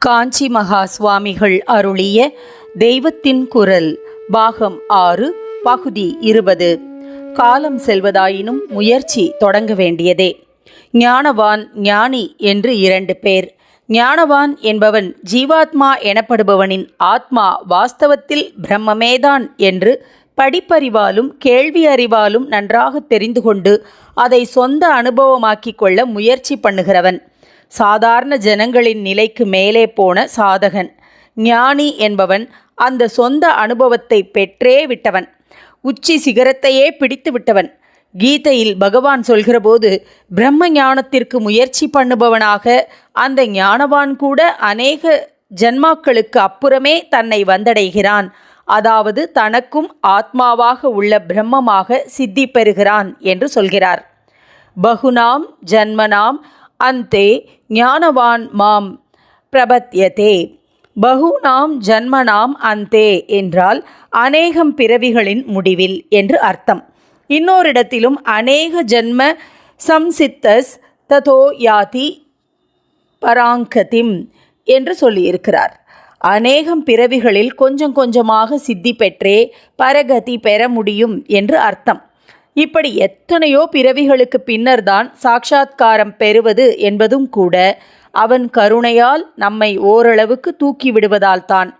காஞ்சி மகா சுவாமிகள் அருளிய தெய்வத்தின் குரல் பாகம் ஆறு பகுதி இருபது. காலம் செல்வதாயினும் முயற்சி தொடங்க வேண்டியதே. ஞானவான் ஞானி என்று இரண்டு பேர். ஞானவான் என்பவன் ஜீவாத்மா எனப்படுபவனின் ஆத்மா வாஸ்தவத்தில் பிரம்மமேதான் என்று படிப்பறிவாலும் கேள்வி அறிவாலும் நன்றாக தெரிந்து கொண்டு அதை சொந்த அனுபவமாக்கிக் கொள்ள முயற்சி பண்ணுகிறவன். சாதாரண ஜனங்களின் நிலைக்கு மேலே போன சாதகன். ஞானி என்பவன் அந்த சொந்த அனுபவத்தை பெற்றே விட்டவன். உச்சி சிகரத்தையே பிடித்து விட்டவன். கீதையில் பகவான் சொல்கிறபோது பிரம்ம ஞானத்திற்கு முயற்சி பண்ணுபவனாக அந்த ஞானவான் கூட அநேக ஜன்மாக்களுக்கு அப்புறமே தன்னை வந்தடைகிறான். அதாவது தனக்கும் ஆத்மாவாக உள்ள பிரம்மமாக சித்தி பெறுகிறான் என்று சொல்கிறார். பகுனாம் ஜன்மனாம் அந்தே ஞானவான் மாம் பிரபத்யதே. பகுனாம் ஜன்மனாம் அந்தே என்றால் அநேகம் பிறவிகளின் முடிவில் என்று அர்த்தம். இன்னோரிடத்திலும் அநேக ஜன்ம சம்சித்தஸ் ததோ யாதி பராங்கதிம் என்று சொல்லியிருக்கிறார். அநேகம் பிறவிகளில் கொஞ்சம் கொஞ்சமாக சித்தி பெற்றே பரகதி பெற முடியும் என்று அர்த்தம். இப்படி எத்தனையோ பிறவிகளுக்கு பின்னர்தான் சாட்சாத்காரம் பெறுவது என்பதும் கூட அவன் கருணையால் நம்மை ஓரளவுக்கு தூக்கி விடுவதால் தான்.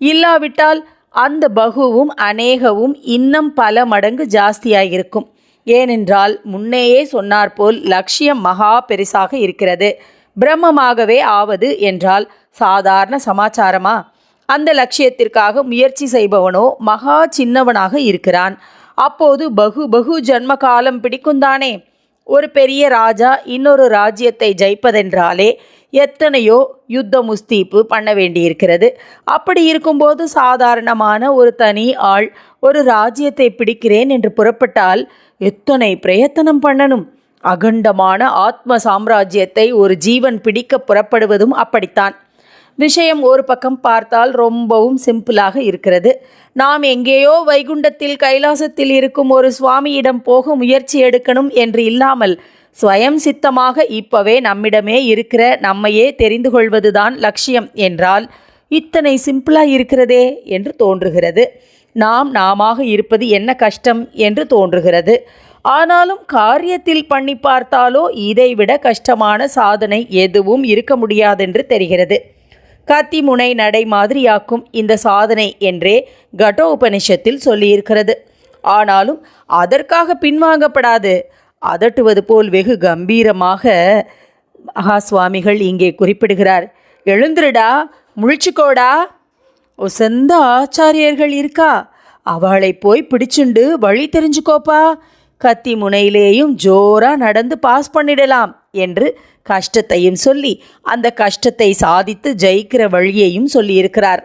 இல்லாவிட்டால் அந்த பகுவும் அநேகவும் இன்னும் பல மடங்கு ஜாஸ்தியாயிருக்கும். ஏனென்றால் முன்னேயே சொன்னார்போல் லட்சியம் மகா பெரிசாக இருக்கிறது. பிரம்மமாகவே ஆவது என்றால் சாதாரண சமாச்சாரமா? அந்த லட்சியத்திற்காக முயற்சி செய்பவனோ மகா சின்னவனாக இருக்கிறான். அப்போது பகு பகு ஜன்ம காலம் பிடிக்குந்தானே? ஒரு பெரிய ராஜா இன்னொரு ராஜ்யத்தை ஜெயிப்பதென்றாலே எத்தனையோ யுத்த முஸ்தீப்பு பண்ண வேண்டியிருக்கிறது. அப்படி இருக்கும்போது சாதாரணமான ஒரு தனி ஆள் ஒரு ராஜ்யத்தை பிடிக்கிறேன் என்று புறப்பட்டால் எத்தனை பிரயத்தனம் பண்ணணும்? அகண்டமான ஆத்ம சாம்ராஜ்யத்தை ஒரு ஜீவன் பிடிக்க புறப்படுவதும் அப்படித்தான். விஷயம் ஒரு பக்கம் பார்த்தால் ரொம்பவும் சிம்பிளாக இருக்கிறது. நாம் எங்கேயோ வைகுண்டத்தில் கைலாசத்தில் இருக்கும் ஒரு சுவாமியிடம் போக முயற்சி எடுக்கணும் என்று இல்லாமல் ஸ்வயம் சித்தமாக இப்பவே நம்மிடமே இருக்கிற நம்மையே தெரிந்து கொள்வதுதான் லட்சியம் என்றால் இத்தனை சிம்பிளாக இருக்கிறதே என்று தோன்றுகிறது. நாம் நாமாக இருப்பது என்ன கஷ்டம் என்று தோன்றுகிறது. ஆனாலும் காரியத்தில் பண்ணி பார்த்தாலோ இதைவிட கஷ்டமான சாதனை எதுவும் இருக்க முடியாதென்று தெரிகிறது. கத்திமுனை நடை மாதிரியாக்கும் இந்த சாதனை என்றே கடோபனிஷத்தில் சொல்லியிருக்கிறது. ஆனாலும் அதற்காக பின்வாங்கப்படாது. அதட்டுவது போல் வெகு கம்பீரமாக மகா சுவாமிகள் இங்கே குறிப்பிடுகிறார். எழுந்துருடா முழிச்சுக்கோடா. ஒசந்த ஆச்சாரியர்கள் இருக்கா? அவளை போய் பிடிச்சுண்டு வழி தெரிஞ்சுக்கோப்பா. கத்தி முனையிலேயும் ஜோரா நடந்து பாஸ் பண்ணிடலாம். என்று கஷ்டத்தையும் சொல்லி அந்த கஷ்டத்தை சாதித்து ஜெயிக்கிற வழியையும் சொல்லியிருக்கிறார்.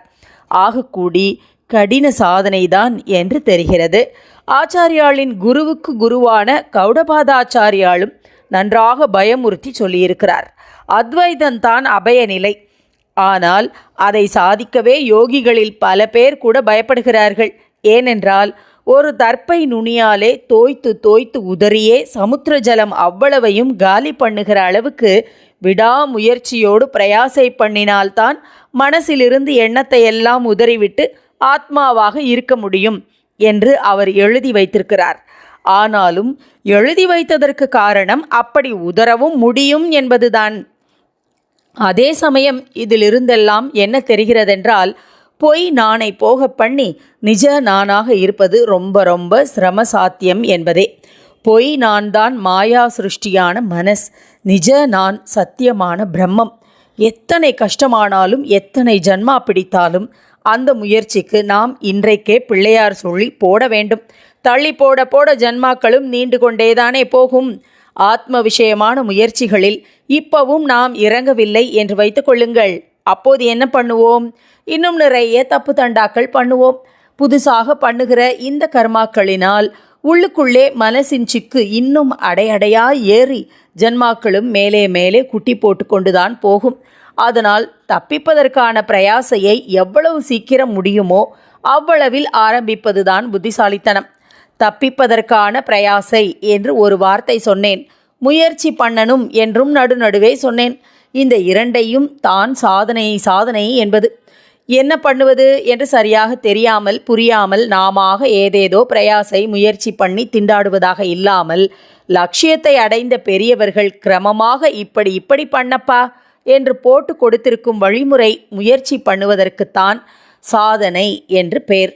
ஆகக்கூடி கடின சாதனைதான் என்று தெரிகிறது. ஆச்சாரியாளின் குருவுக்கு குருவான கௌடபாதாச்சாரியாலும் நன்றாக பயமுறுத்தி சொல்லியிருக்கிறார். அத்வைதந்தான் அபயநிலை ஆனால் அதை சாதிக்கவே யோகிகளில் பல பேர் கூட பயப்படுகிறார்கள். ஏனென்றால் ஒரு தர்ப்பை நுனியாலே தோய்த்து தோய்த்து உதறியே சமுத்திர ஜலம் அவ்வளவையும் காலி பண்ணுகிற அளவுக்கு விடாமுயற்சியோடு பிரயாசை பண்ணினால்தான் மனசிலிருந்து எண்ணத்தை எல்லாம் உதறிவிட்டு ஆத்மாவாக இருக்க முடியும் என்று அவர் எழுதி வைத்திருக்கிறார். ஆனாலும் எழுதி வைத்ததற்கு காரணம் அப்படி உதறவும் முடியும் என்பதுதான். அதே சமயம் இதிலிருந்தெல்லாம் என்ன தெரிகிறதென்றால் பொய் நானை போக பண்ணி நிஜ நானாக இருப்பது ரொம்ப ரொம்ப சிரம சாத்தியம் என்பதே. பொய் நான் தான் மாயா சிருஷ்டியான மனஸ் நிஜ நான் சத்தியமான பிரம்மம். எத்தனை கஷ்டமானாலும் எத்தனை ஜன்மா பிடித்தாலும் அந்த முயற்சிக்கு நாம் இன்றைக்கே பிள்ளையார் சொல்லி போட வேண்டும். தள்ளி போட போட ஜன்மாக்களும் நீண்டு கொண்டேதானே போகும். ஆத்ம விஷயமான முயற்சிகளில் இப்பவும் நாம் இறங்கவில்லை என்று வைத்துக்கொள்ளுங்கள் அப்போது என்ன பண்ணுவோம்? இன்னும் நிறைய தப்பு தண்டாக்கள் பண்ணுவோம். புதுசாக பண்ணுகிற இந்த கர்மாக்களினால் உள்ளுக்குள்ளே மனசின் சிக்கு இன்னும் அடையடையாக ஏறி ஜன்மாக்களும் மேலே மேலே குட்டி போட்டு கொண்டுதான் போகும். அதனால் தப்பிப்பதற்கான பிரயாசையை எவ்வளவு சீக்கிரம் முடியுமோ அவ்வளவில் ஆரம்பிப்பதுதான் புத்திசாலித்தனம். தப்பிப்பதற்கான பிரயாசை என்று ஒரு வார்த்தை சொன்னேன். முயற்சி பண்ணணும் என்றும் நடுநடுவே சொன்னேன். இந்த இரண்டையும் தான் சாதனை சாதனை என்பது. என்ன பண்ணுவது என்று சரியாக தெரியாமல் புரியாமல் நாமாக ஏதேதோ பிரயாசை முயற்சி பண்ணி திண்டாடுவதாக இல்லாமல் லட்சியத்தை அடைந்த பெரியவர்கள் கிரமமாக இப்படி இப்படி பண்ணப்பா என்று போட்டு கொடுத்திருக்கும் வழிமுறை முயற்சி பண்ணுவதற்குத்தான் சாதனை என்று பெயர்